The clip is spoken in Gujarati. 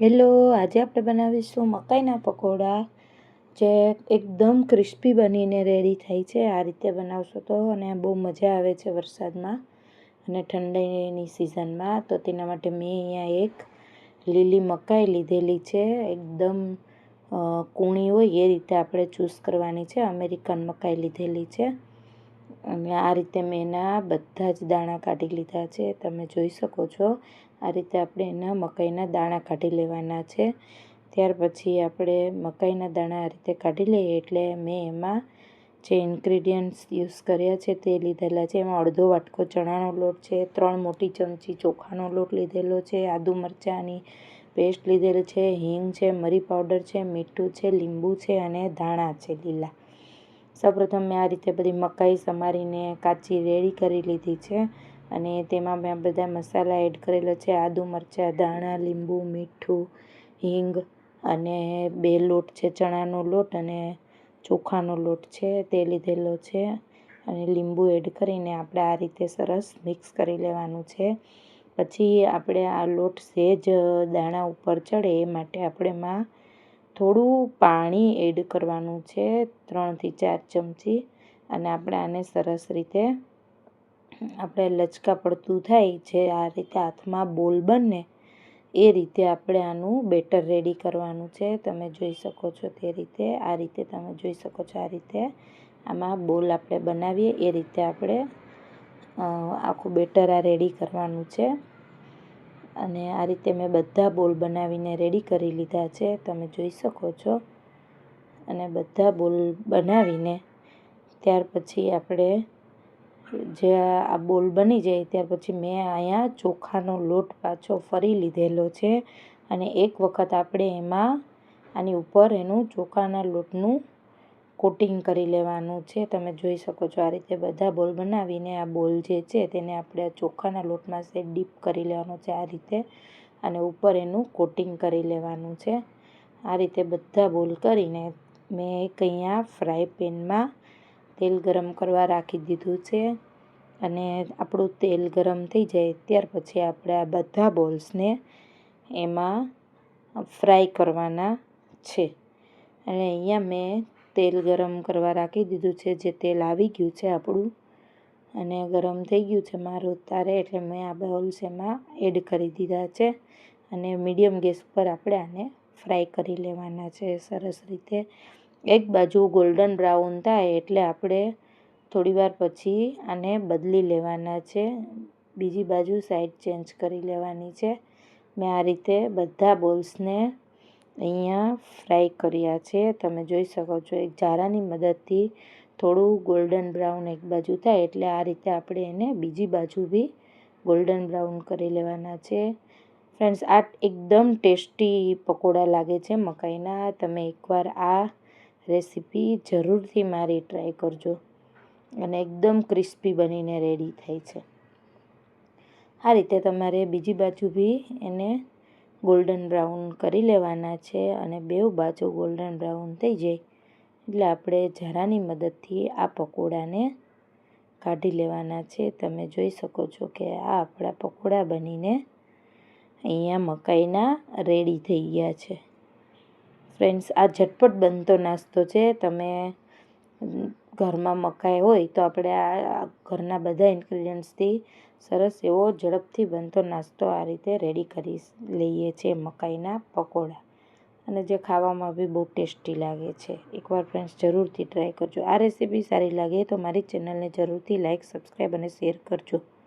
હેલો, આજે આપણે બનાવીશું મકાઈના પકોડા. જે એકદમ ક્રિસ્પી બનીને રેડી થાય છે, આ રીતે બનાવશો તો, અને બહુ મજા આવે છે વરસાદમાં અને ઠંડીની સિઝનમાં તો તેના માટે મેં અહીંયા એક લીલી મકાઈ લીધેલી છે, એકદમ કૂણી હોય એ રીતે આપણે ચૂઝ કરવાની છે. અમેરિકન મકાઈ લીધેલી છે. અને આ રીતે મેં એના બધા જ દાણા કાઢી લીધા છે. તમે જોઈ શકો છો, આ રીતે આપણે એના મકાઈના દાણા કાઢી લેવાના છે. ત્યાર પછી આપણે મકાઈના દાણા આ રીતે કાઢી લઈએ એટલે મેં એમાં જે ઇન્ગ્રીડિયન્ટ્સ યુઝ કર્યા છે તે લીધેલા છે. એમાં અડધો વાટકો ચણાનો લોટ છે, ત્રણ મોટી ચમચી ચોખાનો લોટ લીધેલો છે, આદુ મરચાંની પેસ્ટ લીધેલ છે, હિંગ છે, મરી પાવડર છે, મીઠું છે, લીંબુ છે અને ધાણા છે લીલા. સૌપ્રથમ મેં આ રીતે બધી મકાઈ સમારીને કાચી રેડી કરી લીધી છે અને તેમાં મેં બધા મસાલા એડ કરેલા છે. આદુ મરચાં, ધાણા, લીંબુ, મીઠું, હિંગ અને બે લોટ છે, ચણાનો લોટ અને ચોખાનો લોટ છે તે લીધેલો છે અને લીંબુ એડ કરીને આપણે આ રીતે સરસ મિક્સ કરી લેવાનું છે. પછી આપણે આ લોટ સહેજ દાણા ઉપર ચડે એ માટે આપણે એમાં થોડું પાણી એડ કરવાનું છે, ત્રણથી ચાર ચમચી. અને આપણે આને સરસ રીતે, આપણે લચકા પડતું થાય, જે આ રીતે હાથમાં બોલ બને, એ રીતે આપણે આનું બેટર રેડી કરવાનું છે. તમે જોઈ શકો છો તે રીતે, આ રીતે તમે જોઈ શકો છો આ રીતે આમાં બોલ આપણે બનાવીએ, એ રીતે આપણે આખું બેટર આ રેડી કરવાનું છે. અને આ રીતે મેં બધા બોલ બનાવીને રેડી કરી લીધા છે. તમે જોઈ શકો છો. અને બધા બોલ બનાવીને ત્યાર પછી આપણે જે આ બોલ બની જાય ત્યાર પછી મેં અહીંયા ચોખાનો લોટ પાછો ફરી લીધેલો છે. અને એક વખત આપણે એમાં આની ઉપર એનું ચોખાના લોટનું કોટિંગ કરી લેવાનું છે. તમે જોઈ શકો છો આ રીતે બધા બોલ બનાવીને આ બોલ જે છે તેને આપણે ચોખાના લોટમાં સે ડીપ કરી લેવાનું છે આ રીતે અને ઉપર એનું કોટિંગ કરી લેવાનું છે. આ રીતે બધા બોલ કરીને મેં એક અહીંયા ફ્રાય પેનમાં તેલ ગરમ કરવા રાખી દીધું છે અને આપણું તેલ ગરમ થઈ જાય ત્યાર પછી આપણે આ બધા બોલ્સને એમાં ફ્રાય કરવાના છે. અને અહીંયા મેં તેલ ગરમ કરવા રાખી દીધું છે, જે તેલ આવી ગયું છે આપણું. અને ગરમ થઈ ગયું છે મારું તારે, એટલે મેં આ બોલ્સ એમાં એડ કરી દીધા છે. અને મીડિયમ ગેસ પર આપણે આને ફ્રાય કરી લેવાના છે, સરસ રીતે. એક બાજુ ગોલ્ડન બ્રાઉન થાય, એટલે આપણે થોડીવાર પછી આને બદલી લેવાના છે. બીજી બાજુ સાઈડ ચેન્જ કરી લેવાની છે. મેં આ રીતે બધા બોલ્સને અહીંયા ફ્રાય કર્યા છે. તમે જોઈ શકો છો, એક ઝારાની મદદથી થોડું ગોલ્ડન બ્રાઉન એક બાજુ થાય, એટલે આ રીતે આપણે એને બીજી બાજુ બી ગોલ્ડન બ્રાઉન કરી લેવાના છે. ફ્રેન્ડ્સ આ એકદમ ટેસ્ટી પકોડા લાગે છે મકાઈના. તમે એકવાર આ રેસીપી જરૂરથી મારી ટ્રાય કરજો. અને એકદમ ક્રિસ્પી બનીને રેડી થાય છે. આ રીતે તમારે બીજી બાજુ બી એને ગોલ્ડન બ્રાઉન કરી લેવાના છે અને બેઉ બાજુ ગોલ્ડન બ્રાઉન થઈ જાય. એટલે આપણે જરાની મદદથી આ પકોડાને કાઢી લેવાના છે. તમે જોઈ શકો છો કે આ આપણા પકોડા બનીને અહીંયા મકાઈના રેડી થઈ ગયા છે. ફ્રેન્ડ્સ, આ ઝટપટ બનતો નાસ્તો છે. તમે ઘરમાં મકાઈ હોય તો આપણે આ ઘરના બધા ઇન્ગ્રીડિયન્ટ્સથી સરસ એવો ઝડપથી બનતો નાસ્તો આ રીતે રેડી કરી લઈએ છીએ મકાઈના પકોડા. અને જે ખાવામાં બી બહુ ટેસ્ટી લાગે છે. એકવાર ફ્રેન્ડ્સ જરૂરથી ટ્રાય કરજો. આ રેસીપી સારી લાગે તો મારી ચેનલને જરૂરથી લાઇક સબસ્ક્રાઈબ અને શેર કરજો.